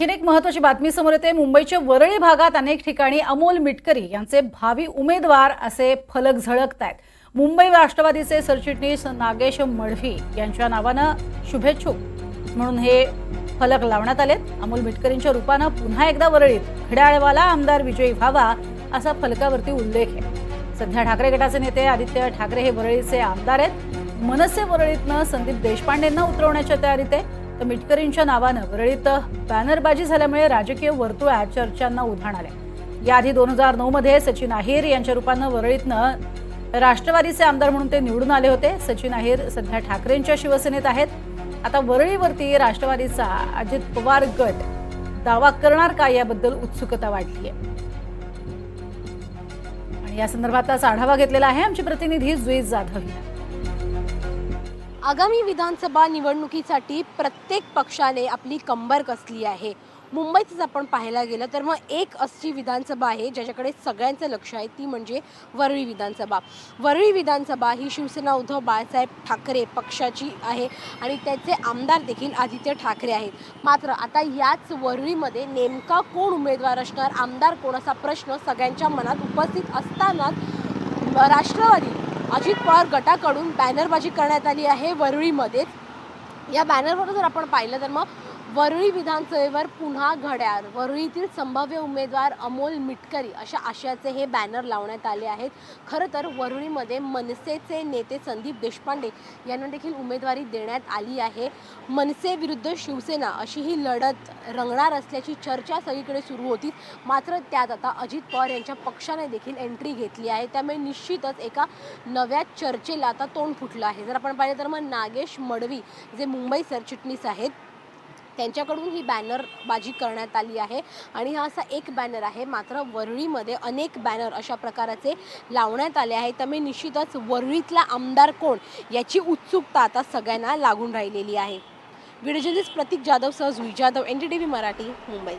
आणखीन एक महत्वाची बातमी समोर येते. मुंबईच्या वरळी भागात अनेक ठिकाणी अमोल मिटकरी यांचे भावी उमेदवार असे फलक झळकत आहेत मुंबई राष्ट्रवादीचे सरचिटणीस नागेश मडवी यांच्या नावानं शुभेच्छुक म्हणून हे फलक लावण्यात आलेत. अमोल मिटकरींच्या रूपानं पुन्हा एकदा वरळीत घड्याळवाला आमदार विजयी व्हावा असा फलकावरती उल्लेख आहे. सध्या ठाकरे गटाचे नेते आदित्य ठाकरे हे वरळीचे आमदार आहेत. मनसे वरळीतनं संदीप देशपांडेंना उतरवण्याच्या तयारीत आहे. तर मिटकरींच्या नावानं वरळीत बॅनरबाजी झाल्यामुळे राजकीय वर्तुळात चर्चांना उधाण आले याआधी दोन हजार नऊ मध्ये सचिन अहिर यांच्या रूपानं वरळीतनं राष्ट्रवादीचे आमदार म्हणून ते निवडून आले होते. सचिन अहिर सध्या ठाकरेंच्या शिवसेनेत आहेत. आता वरळीवरती राष्ट्रवादीचा अजित पवार गट दावा करणार का याबद्दल उत्सुकता वाढली आहे आणि या संदर्भातलाच आढावा घेतलेला आहे आमची प्रतिनिधी जुईत जाधव. हिनं. आगामी विधानसभा निवडणुकीसाठी प्रत्येक पक्षाने आपली कंबर कसली आहे? मुंबईतच आपण पाहायला गेलं तर मग एक अशी विधानसभा आहे ज्याच्याकडे सगळ्यांचं लक्ष आहे ती म्हणजे वरळी विधानसभा. वरळी विधानसभा ही शिवसेना उद्धव बाळासाहेब ठाकरे पक्षाची आहे आणि त्याचे आमदार देखील आदित्य ठाकरे आहेत. मात्र आता याच वरळीमध्ये नेमका कोण उमेदवार असणार आमदार कोण असा प्रश्न सगळ्यांच्या मनात उपस्थित असतानाच राष्ट्रवादी अजित पवार गटाकडून बॅनरबाजी करण्यात आली आहे वरळीमध्येच. या बॅनरवर जर आपण पाहिलं तर मग वरळी विधानसभेवर पुन्हा घड्याळ. वरळीतील संभाव्य उमेदवार अमोल मिटकरी अशा आशयाचे हे बॅनर लावण्यात आले आहेत. खरं तर वरळीमध्ये मनसेचे नेते संदीप देशपांडे यांना देखील उमेदवारी देण्यात आली आहे. मनसे विरुद्ध शिवसेना अशी ही लढत रंगणार असल्याची चर्चा सगळीकडे सुरू होती. मात्र त्यात आता अजित पवार यांच्या पक्षाने देखील एंट्री घेतली आहे. त्यामुळे निश्चितच एका नव्या चर्चेला आता तोंड फुटलं आहे. जर आपण पाहिलं तर मग नागेश मडवी जे मुंबई सरचिटणीस आहेत त्यांच्याकडून ही बॅनरबाजी करण्यात आली आहे. आणि हा असा एक बॅनर आहे मात्र वरळीमध्ये अनेक बॅनर अशा प्रकाराचे लावण्यात आले आहेत. त्यामुळे निश्चितच वरळीतला आमदार कोण याची उत्सुकता आता सगळ्यांना लागून राहिलेली आहे. व्हिडिओ जर्नलिस्ट प्रतीक जाधव सह Jui Jadhav N D T V Marathi Mumbai.